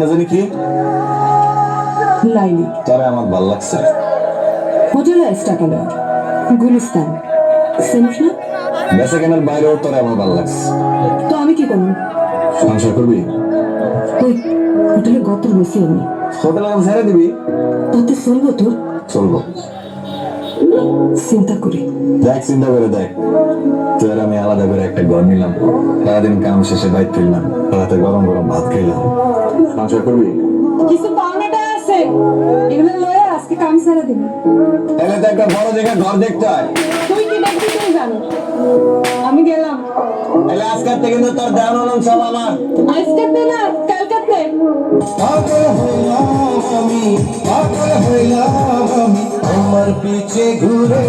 নামটা জানি কি? লাইলি। তারে আমার ভালো লাগছে। হোটেলে টাকা দেওয়া গুলিস্তান। চিনিস না? বেচা কেনার বাইরেও তোরে আমার ভালো লাগছে। তো আমি কি করব? সংসার করবি? ওই হোটেলে গত বসে আমি। হোটেল আমার ছেড়ে দিবি? তাতে চলবো তোর? চলবো। চিন্তা করি। দেখ চিন্তা করে দেখ। তোর আমি আলাদা করে একটা ঘর নিলাম। সারাদিন কাম শেষে বাইক ফিরলাম রাতে গরম গরম ভাত খাইলাম। সংসার করবি কিছু পাওনাটা আছে। এগুলো লয়ে আজকে কাম ছেড়ে দিবি তাহলে তো একটা বড় জায়গায় ঘর দেখতে হয়। তুই কি দেখবি তুই জানো? আমি গেলাম। তাহলে আজকের থেকে কিন্তু তোর দেওয়ান হলাম সব আমার। আজকাতে না কালকাতে পাগল হইলাম আমি পাগল হইলাম আমি। আমার পিছে ঘুরে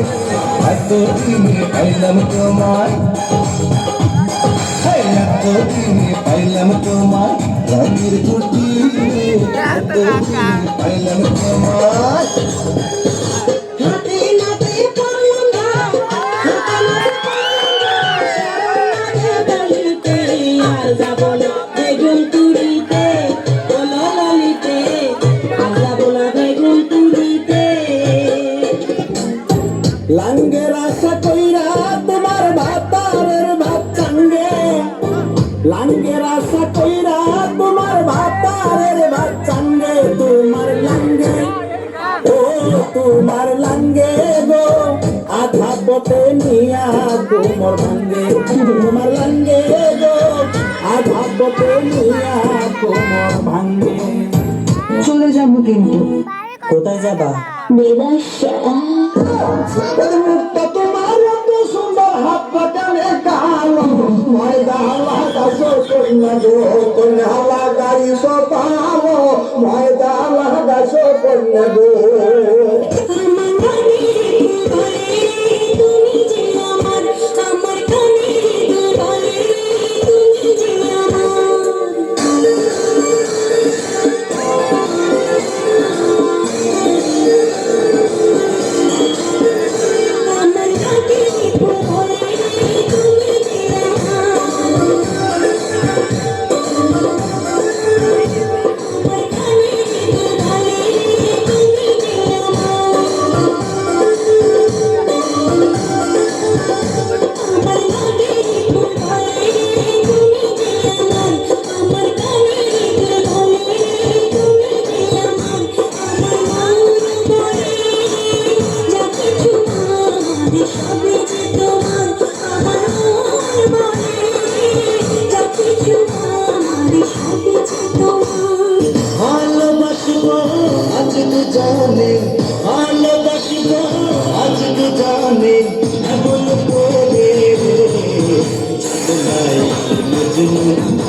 এতদিনে পাইলাম তোমার এতদিনে পাইলাম তোমার রঙের কুটি এতদিনে পাইলাম তোমার হাতে কইরা তোমার ভাতারের ভাত চাঙ্গে তোমার লাঙ্গে। ও তোমার গো, আধা পথে নিয়া তোমার ভাঙ্গে। তোমার লাঙ্গে গো, আধা পথে চলে যাব কিন্তু। কোথায় যাবা? নিরাশা হালা গাড়ি সপালো ময়দা হালা গাছো জানে ভালোবাসব আজ তু জানে এমন করে।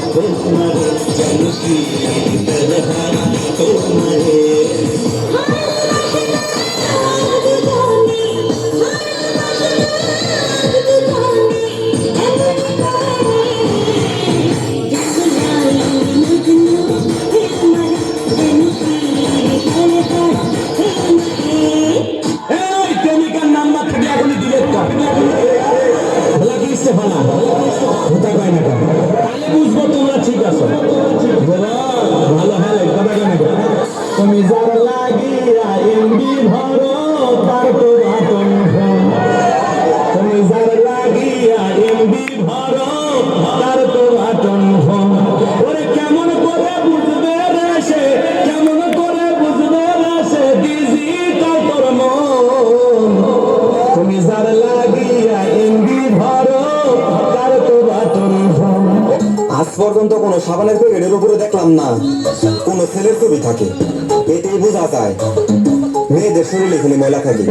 তোমার জানুষি তোমারে असं बरं झालं हाय कदा का? नाही कमी भर পর্যন্ত কোনো সাবানের প্যাকেটের উপরে দেখলাম না। কোনো ছেলের ছবি থাকে। এটাই বোঝা যায়। মেয়েদের শরীরে এখানে ময়লা থাকে।